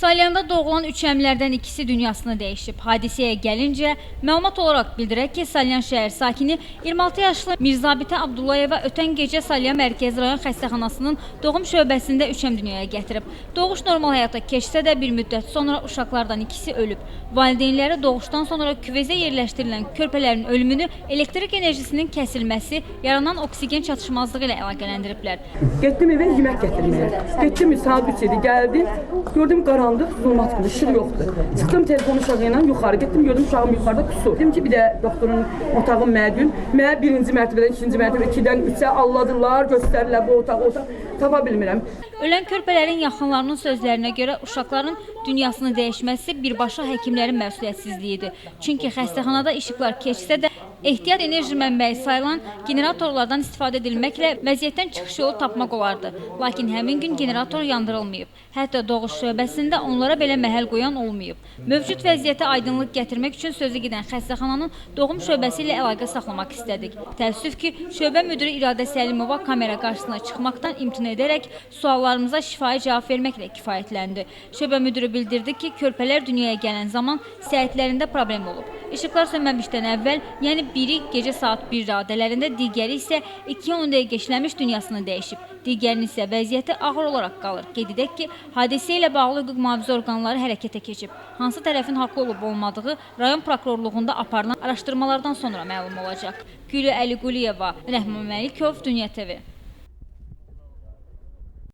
Salyanda doğulan üç əmlərdən ikisi dünyasını dəyişib. Hadisəyə gəlincə, məlumat olaraq bildirək ki, Salyan şəhər sakini 26 yaşlı Mirzabitə Abdullayeva ötən gecə Salyan Mərkəzi rayon xəstəxanasının doğum şöbəsində üç əm dünyaya gətirib. Doğuş normal həyata keçsə də bir müddət sonra uşaqlardan ikisi ölüb. Valideynləri doğuşdan sonra küvezə yerləşdirilən körpələrin ölümünü elektrik enerjisinin kəsilməsi, yaranan oksigen çatışmazlığı ilə əlaqələndiriblər. Getdim evə yemək gətirməyə. Getdim saat 3 idi, gəldim. Gördüm qaranlıq, zulmat kimi, işıq yoxdur. Çıxdım telefon uşağı ilə yuxarı getdim, gördüm uşağım yuxarıda qusur. Dedim ki, bir də doktorun otağı məgün. Mənə birinci mərtəbədən, ikinci mərtəbədən, ikidən üçə alladılar, göstərirlər bu otaq, o otaq. Tapa bilmirəm. Ölən körpələrin yaxınlarının sözlərinə görə uşaqların dünyasını dəyişməsi birbaşa həkimlərin məsuliyyətsizliyidir. Çünki xəstəxanada işıqlar keçsə də ehtiyat enerji mənbəyi sayılan generatorlardan istifadə edilməklə vəziyyətdən çıxış yolu tapmaq olardı. Lakin həmin gün generator yandırılmayıb. Hətta doğuş şöbəsində onlara belə məhəl qoyan olmayıb. Mövcud vəziyyətə aydınlıq gətirmək üçün sözü gedən xəstəxananın doğum şöbəsi ilə əlaqə saxlamaq istədik. Təəssüf ki, şöbə müdiri İradə Səlimova kamera qarşısına çıxmaqdan imtina edərək suallarımıza şifahi cavab verməklə kifayətləndi. Şöbə müdiri bildirdi ki, körpələr dünyaya gələn zaman səhətlərində problem olub. İşıqlar sönməmişdən əvvəl, yəni biri gecə saat 1 radələrində, digəri isə 2-10 dəqiqə işləmiş dünyasını dəyişib. Digərinin isə vəziyyəti ağır olaraq qalır. Qeyd edək ki, hadisə ilə bağlı hüquq mühafizə orqanları hərəkətə keçib. Hansı tərəfin haqlı olub olmadığı rayon prokurorluğunda aparılan araşdırmalardan sonra məlum olacaq. Gülü Əliquliyeva, Rəhman Məlikov, Dünya TV.